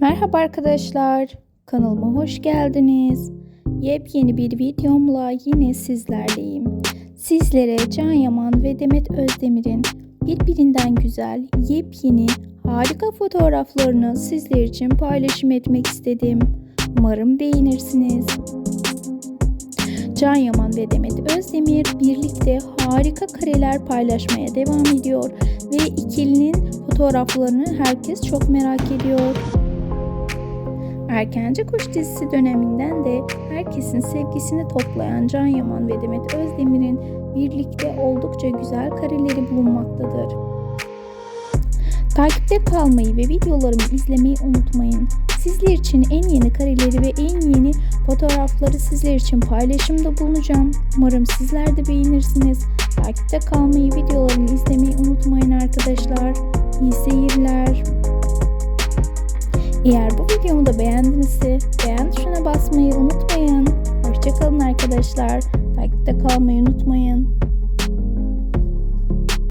Merhaba arkadaşlar, kanalıma hoş geldiniz. Yepyeni bir videomla yine sizlerleyim. Sizlere Can Yaman ve Demet Özdemir'in birbirinden güzel, yepyeni, harika fotoğraflarını sizler için paylaşım etmek istedim. Umarım beğenirsiniz. Can Yaman ve Demet Özdemir birlikte harika kareler paylaşmaya devam ediyor ve ikilinin fotoğraflarını herkes çok merak ediyor. Erkence Kuş dizisi döneminden de herkesin sevgisini toplayan Can Yaman ve Demet Özdemir'in birlikte oldukça güzel kareleri bulunmaktadır. Takipte kalmayı ve videolarımı izlemeyi unutmayın. Sizler için en yeni kareleri ve en yeni fotoğrafları sizler için paylaşımda bulunacağım. Umarım sizler de beğenirsiniz. Takipte kalmayı, videolarımı izlemeyi unutmayın arkadaşlar. İyi seyirler. Eğer bu videomu da beğendinizse beğen tuşuna basmayı unutmayın. Hoşçakalın arkadaşlar. Takipte kalmayı unutmayın.